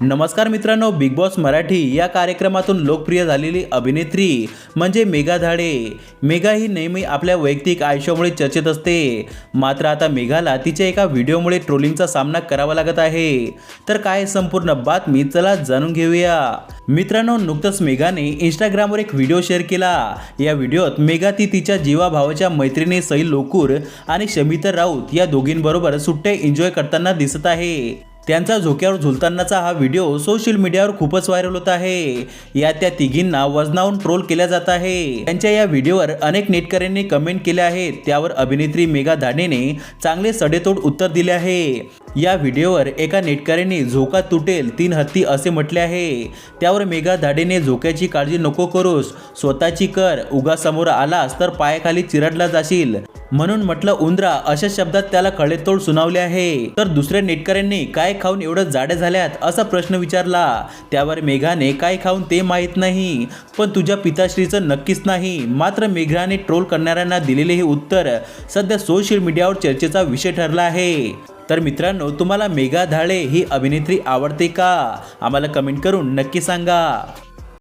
नमस्कार मित्रांनो big boss Marathi या कार्यक्रमातून लोकप्रिय झालेली अभिनेत्री म्हणजे मेघा धाडे. मेघा ही नेहमी आपल्या वैयक्तिक आयुष्यामुळे चर्चेत असते. मात्र आता मेघाला तिच्या एका व्हिडिओमुळे ट्रोलिंगचा सामना करावा लागत आहे. तर काय संपूर्ण बातमी चला जाणून घेऊया. मित्रांनो नुकतंच मेघाने इंस्टाग्रामवर एक व्हिडिओ शेअर केला. या व्हिडिओत मेघा ती तिच्या जीवाभावाच्या मैत्रिणी सई लोकूर आणि शमितर राऊत या दोघींबरोबर सुट्टे एन्जॉय करताना दिसत आहे. त्यांचा झोक्यावर झुलतानाचा हा व्हिडिओ सोशल मीडियावर खूपच व्हायरल होत आहे. या त्या तिघींना वजनावून ट्रोल केल्या जात आहे. त्यांच्या या व्हिडिओवर अनेक नेटकऱ्यांनी कमेंट केल्या आहेत. त्यावर अभिनेत्री मेघा धाडेने चांगले सडेतोड उत्तर दिले आहे. या व्हिडिओवर एका नेटकऱ्याने झोका तुटेल तीन हत्ती असे म्हटले आहे. त्यावर मेघा धाडेने झोक्याची काळजी नको करूस स्वतःची कर उगा समोर आलास तर पायाखाली चिरडला जाशील. म्हणून म्हटलं उंदरा अशा शब्दात त्याला खळेतोड सुनावले आहे. तर दुसऱ्या नेटकऱ्यांनी काय खाऊन एवढं जाडे झाल्यात असा प्रश्न विचारला. त्यावर मेघाने काय खाऊन ते माहीत नाही पण तुझ्या पिताश्रीचं नक्कीच नाही. मात्र मेघाने ट्रोल करणाऱ्यांना दिलेले हे उत्तर सध्या सोशल मीडियावर चर्चेचा विषय ठरला आहे. तर मित्रांनो तुम्हाला मेघा धाळे ही अभिनेत्री आवडते का? आम्हाला कमेंट करून नक्की सांगा.